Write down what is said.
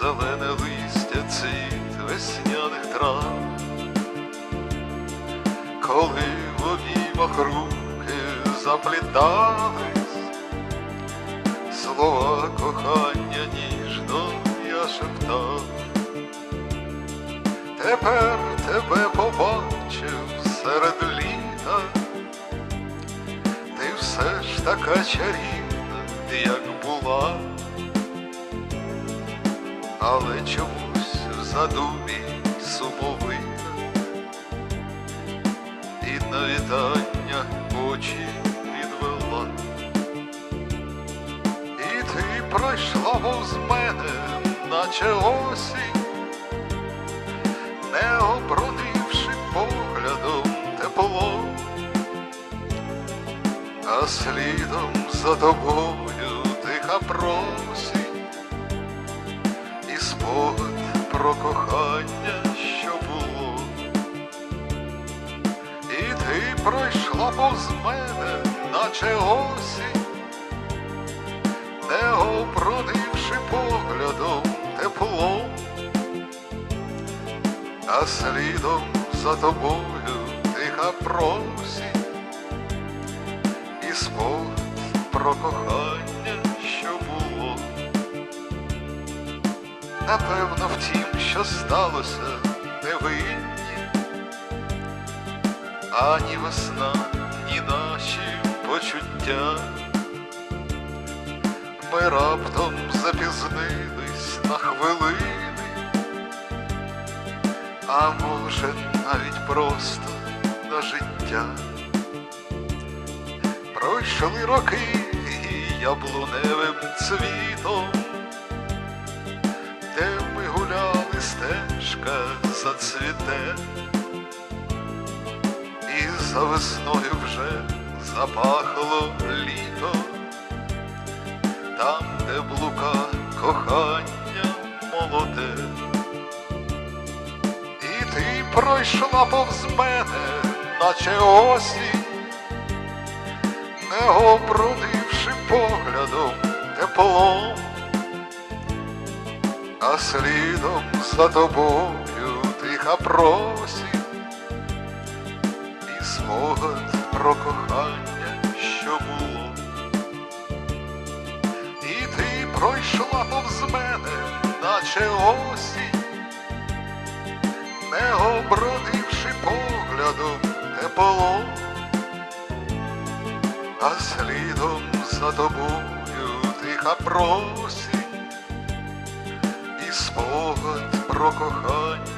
зелене листя цвіт весняних трав, коли в обіймах руки заплітались, слова кохання ніжно я шептав. Тепер тебе побачив серед літа, ти все ж така чарівна, як була, але чомусь в задумі сумовита, і на вітання очі відвела. І ти пройшла повз мене, наче осінь не обродивши поглядом тепло, а слідом за тобою ти пройшла повз мене, наче осінь, не обродивши поглядом тепло? А слідом за тобою тиха просінь. І спогад про кохання, що було. Напевно, в тім, що сталося, не винні, ані весна, ні наші почуття. Ми раптом запізнились на хвилини а може навіть просто на життя. Пройшли роки і яблуневим цвітом, де ми гуляли, стежка зацвіте, за весною вже запахло літо, там, де блука кохання молоде. І ти пройшла повз мене, наче осінь, не обрудивши поглядом теплом, а слідом за тобою тиха просінь спогад про кохання, що було. І ти пройшла повз мене, наче осінь не обродивши поглядом тепло, а слідом за тобою тиха просінь і спогад про кохання,